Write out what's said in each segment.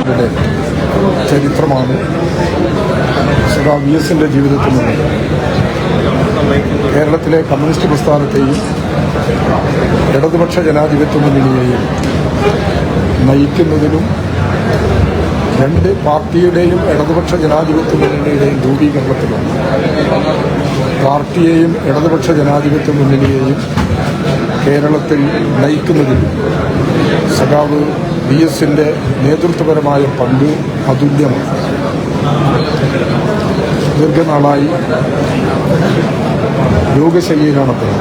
ഇവിടെ ചരിത്രമാണ് സദാ വി എസിന്റെ ജീവിതത്തിൽ നിന്ന് കേരളത്തിലെ കമ്മ്യൂണിസ്റ്റ് പ്രസ്ഥാനത്തെയും ഇടതുപക്ഷ ജനാധിപത്യ മുന്നണിയെയും നയിക്കുന്നതിലും രണ്ട് പാർട്ടിയുടെയും ഇടതുപക്ഷ ജനാധിപത്യ മുന്നണിയുടെയും രൂപീകരണത്തിലും പാർട്ടിയെയും ഇടതുപക്ഷ ജനാധിപത്യ മുന്നണിയെയും കേരളത്തിൽ നയിക്കുന്നതിൽ സഖാവ് വി എസിന്റെ നേതൃത്വപരമായ പങ്ക് അതുല്യമാണ് ദീർഘനാളായി രോഗശയ്യയിലാണ് അദ്ദേഹം.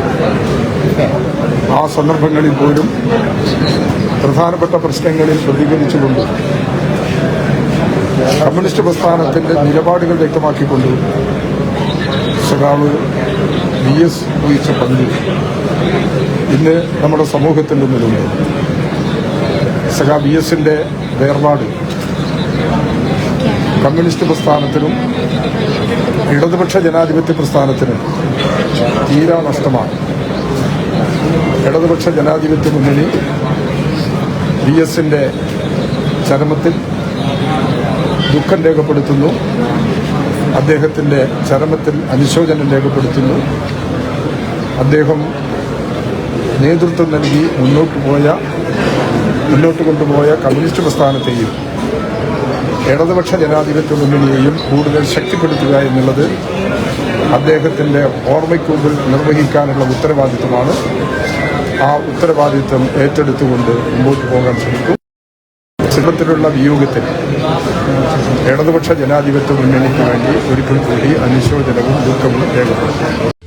ആ സന്ദർഭങ്ങളിൽ പോലും പ്രധാനപ്പെട്ട പ്രശ്നങ്ങളിൽ പ്രതികരിച്ചുകൊണ്ട് കമ്മ്യൂണിസ്റ്റ് പ്രസ്ഥാനത്തിന്റെ നിലപാടുകൾ വ്യക്തമാക്കിക്കൊണ്ട് സഖാവ് വി എസ് വഹിച്ച പങ്ക് ഇന്ന് നമ്മുടെ സമൂഹത്തിന്റെ മുന്നിലുണ്ട് സഖാ ബി എസിന്റെ വേർപാട് കമ്മ്യൂണിസ്റ്റ് പ്രസ്ഥാനത്തിനും ഇടതുപക്ഷ ജനാധിപത്യ പ്രസ്ഥാനത്തിനും തീരാ നഷ്ടമാണ്. ഇടതുപക്ഷ ജനാധിപത്യ മുന്നണി ബി എസിന്റെ ചരമത്തിൽ ദുഃഖം രേഖപ്പെടുത്തുന്നു. അദ്ദേഹത്തിന്റെ ചരമത്തിൽ അനുശോചനം രേഖപ്പെടുത്തുന്നു. അദ്ദേഹം നേതൃത്വം നൽകി മുന്നോട്ട് പോയ മുന്നോട്ട് കൊണ്ടുപോയ കമ്മ്യൂണിസ്റ്റ് പ്രസ്ഥാനത്തെയും ഇടതുപക്ഷ ജനാധിപത്യ മുന്നണിയെയും കൂടുതൽ ശക്തിപ്പെടുത്തുക എന്നുള്ളത് അദ്ദേഹത്തിന്റെ ഓർമ്മയ്ക്കുമ്പിൽ നിർവഹിക്കാനുള്ള ഉത്തരവാദിത്വമാണ്. ആ ഉത്തരവാദിത്വം ഏറ്റെടുത്തുകൊണ്ട് മുമ്പോട്ട് പോകാൻ ശ്രമിക്കും. ചിത്രത്തിലുള്ള വിയോഗത്തിൽ ഇടതുപക്ഷ ജനാധിപത്യ മുന്നണിക്ക് വേണ്ടി ഒരിക്കൽ കൂടി അനുശോചനവും ദുഃഖവും രേഖപ്പെടുത്തും.